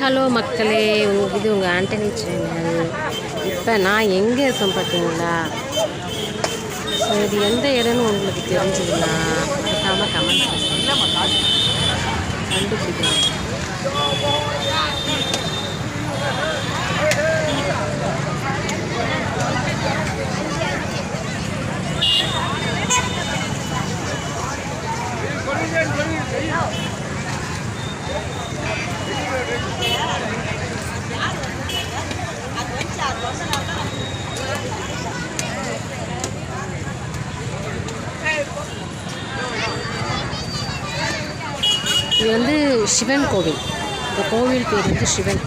Hello மக்களே உங்கள் இது உங்கள் ஆண்டனி சேனல் இப்போ நான் எங்கே இருக்கேன் பார்த்தீங்களா ஸோ இது எந்த இடம்னு உங்களுக்கு தெரிஞ்சதுன்னா மறக்காமல் கமெண்ட் கண்டுபிடிக்கலாம். இது வந்து சிவன் கோவில். இந்த கோவில் பேர் வந்து சிவன்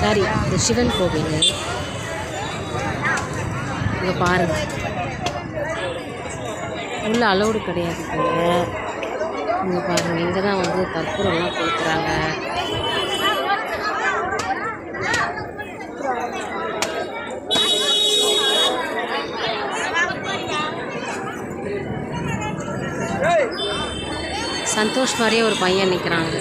சாரி இந்த சிவன் கோவில். இங்கே பாருங்க. உள்ள அலௌடு கிடையாது இங்கே பாருங்க இங்கே தான் வந்து கற்பூரம்லாம் கொடுக்குறாங்க சந்தோஷ் மாதிரியே ஒரு பையன் நிற்கிறாங்க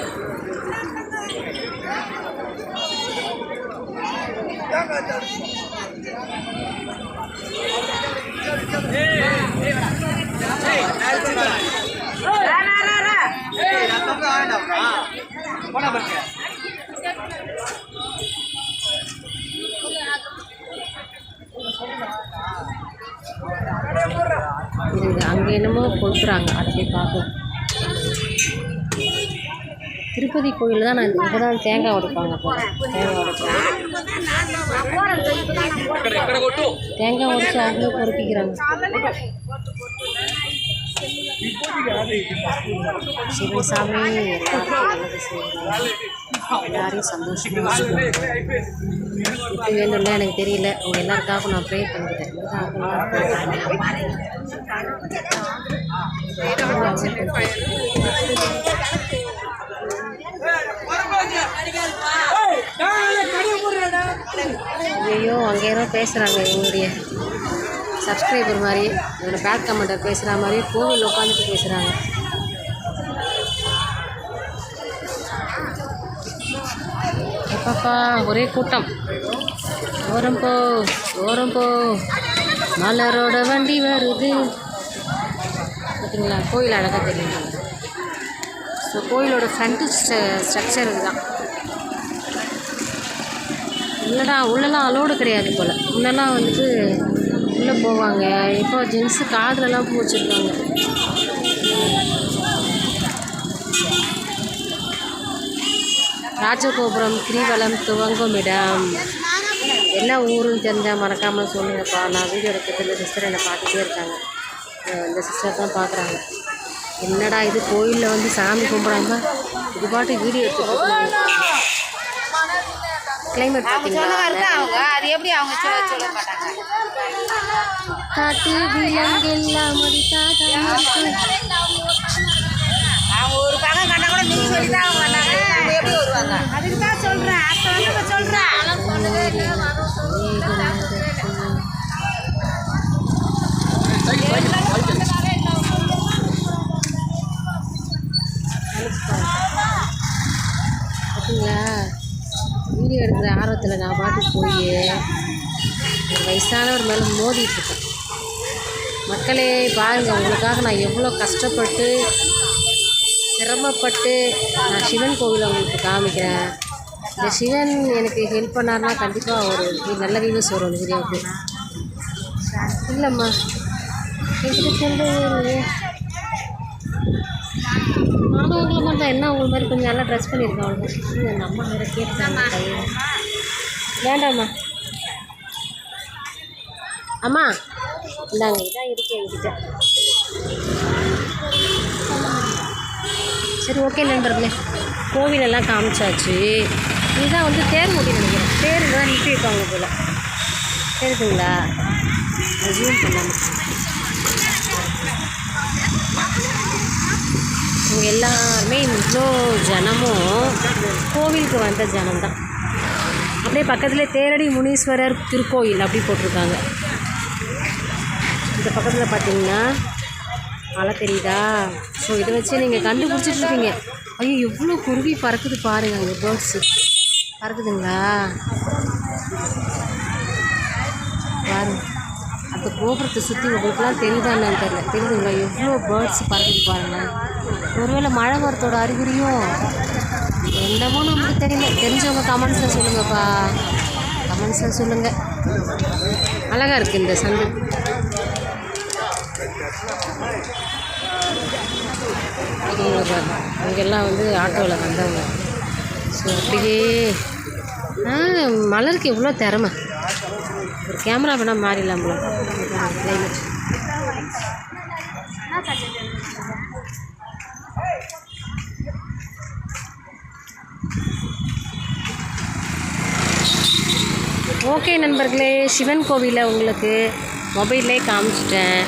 இது அங்கே என்னமோ கொடுக்குறாங்க அதை போய் திருப்பதி கோயிலில் தான் நான் இங்கே தான் தேங்காய் உடைப்பாங்க தேங்காய் உடைப்பாங்க தேங்காய் உடைச்சு அவங்களே பொறுப்பிக்கிறாங்க நல்லது செய்யுங்க எல்லாரையும் சந்தோஷமாக இப்போ வேணும்ல எனக்கு தெரியல. உங்கள் எல்லாருக்காகவும் நான் ப்ரே பண்ணிக்கிட்டேன் ஐயோ அங்கே யாரோ பேசுகிறாங்க எங்களுடைய சப்ஸ்கிரைபர் மாதிரி. என்னோடய பேக் கமெண்டர் பேசுகிற மாதிரி கோவில் உட்காந்துட்டு பேசுகிறாங்க அப்பாப்பா ஒரே கூட்டம். ஓரம் போ ஓரம் போ. மலரோட வண்டி வருது. பார்த்தீங்களா கோயில் அழகாக தெரியுது. ஸோ கோயிலோட ஃப்ரண்ட்டு ஸ்ட்ரக்சர் இதுதான். இல்லைடா உள்ளெல்லாம் அலோடு கிடையாது போல். உள்ளெல்லாம் வந்துட்டு உள்ளே போவாங்க. இப்போ ஜென்ஸு காதுலலாம் பூ வச்சுருக்காங்க ராஜகோபுரம் கிரிவலம் துவங்கும் இடம். என்ன ஊருன்னு தெரிஞ்சால் மறக்காமல் சொல்லுங்கப்பா. நான் வீடியோ எடுக்கிறதுல சிஸ்டர் என்னை பார்த்துட்டே இருக்காங்க. இந்த சிஸ்டர் தான் பார்க்குறாங்க. என்னடா இது கோயிலில் வந்து சாமி கும்பிடாம இது பாட்டு வீடியோ எடுத்துட்டு கிளைமேட் பார்த்தீங்களா அவங்க. அது எப்படி அவங்க சொல்ல சொல்ல மாட்டாங்க? காட்டு விலங்கெல்லாம் அவங்க ஒரு பக்கம் கண்டா கூட நீங்க சொல்லி தான் அவங்க வந்தாங்க. அவங்க எப்படி வருவாங்க? அதுக்கு தான் சொல்றேன். அப்ப வந்து இப்ப சொல்றேன். பார்த்தீங்களா வீடியோ எடுக்கிற ஆர்வத்தில் நான் பாட்டு போய் ஒரு வயசானவர் மேலே மோதிட்டு இருக்கேன். மக்களே பாருங்கள் உங்களுக்காக நான் எவ்வளோ கஷ்டப்பட்டு சிரமப்பட்டு நான் சிவன் கோவிலை உங்களுக்கு காமிக்கிறேன். இந்த சிவன் எனக்கு ஹெல்ப் பண்ணார்னா கண்டிப்பாக ஒரு நல்ல வியூஸ் வரும் இந்த வீடியோவுக்கு. இல்லைம்மா. எப்படி சொல்கிறது நானும் உங்களை மாதிரி தான் என்ன உங்களை மாதிரி கொஞ்சம் நல்லா ட்ரெஸ் பண்ணியிருக்கேன் அவ்வளோ எங்கள் அம்மா வேறு கேட்டாங்க வேண்டாம்மா. அம்மா இந்தாங்க இதான் இருக்கு என்கிட்ட. சரி ஓகே நண்பர்களே. கோவிலெல்லாம் காமிச்சாச்சு. இதுதான் வந்து தேர் மூட்டி நினைக்கிறேன். தேர் தான் நிறுத்தி வைப்பாங்க போல். தெரியுதுங்களா? ஜூம் பண்ணாமல் இவங்க எல்லாருமே இவ்வளோ ஜனமும் கோவிலுக்கு வந்த ஜனம்தான். அப்படியே பக்கத்தில் தேரடி முனீஸ்வரர் திருக்கோயில் அப்படி போட்டிருக்காங்க. இந்த பக்கத்தில் பார்த்தீங்கன்னா மழை தெரியுதா ஸோ இதை வச்சு நீங்கள் கண்டுபிடிச்சிட்ருக்கீங்க ஐயோ எவ்வளோ குருவி பறக்குது பாருங்கள் அங்கே பேர்ட்ஸு பறக்குதுங்களா? பாருங்கள் அந்த கோபுரத்தை சுற்றி உங்களுக்குலாம் என்னன்னு தெரியல. தெரியுதுங்களா எவ்வளோ பேர்ட்ஸ் பறந்து பாருங்கள் ஒருவேளை மழை வரத்தோட அறிகுறியும் என்னமோ நமக்கு தெரியல. தெரிஞ்சவங்க கமெண்ட்ஸில் சொல்லுங்கப்பா. கமெண்ட்ஸில் சொல்லுங்கள் அழகாக இருக்குது இந்த சந்து. இவங்க இவங்கெல்லாம் வந்து ஆட்டோவில் வந்தவங்க. ஸோ அப்படியே ஆ மலருக்கு எவ்வளோ திறமை. ஒரு கேமரா வேணால் மாறிடலாம் போல. கிளைமேட் ஓகே நண்பர்களே சிவன் கோவிலில் உங்களுக்கு மொபைல்லே காமிச்சிட்டேன்.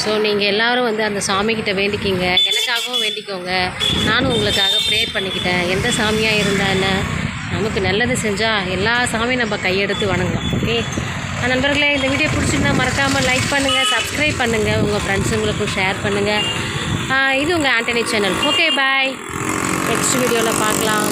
ஸோ நீங்கள் எல்லாரும் வந்து அந்த சாமிக்கிட்ட வேண்டிக்கிங்க. எனக்காகவும் வேண்டிக்கோங்க. நானும் உங்களுக்காக ப்ரேயர் பண்ணிக்கிட்டேன். எந்த சாமியாக இருந்தால் என்ன? நமக்கு நல்லது செஞ்சால் எல்லா சாமியும் நம்ம கையெடுத்து வணங்கலாம். ஓகே நண்பர்களே இந்த வீடியோ பிடிச்சிருந்தா மறக்காமல் லைக் பண்ணுங்கள் சப்ஸ்கிரைப் பண்ணுங்கள் உங்கள் ஃப்ரெண்ட்ஸுங்களுக்கும் ஷேர் பண்ணுங்கள் இது உங்கள் Antony channel okay bye next வீடியோவில் பார்க்கலாம்.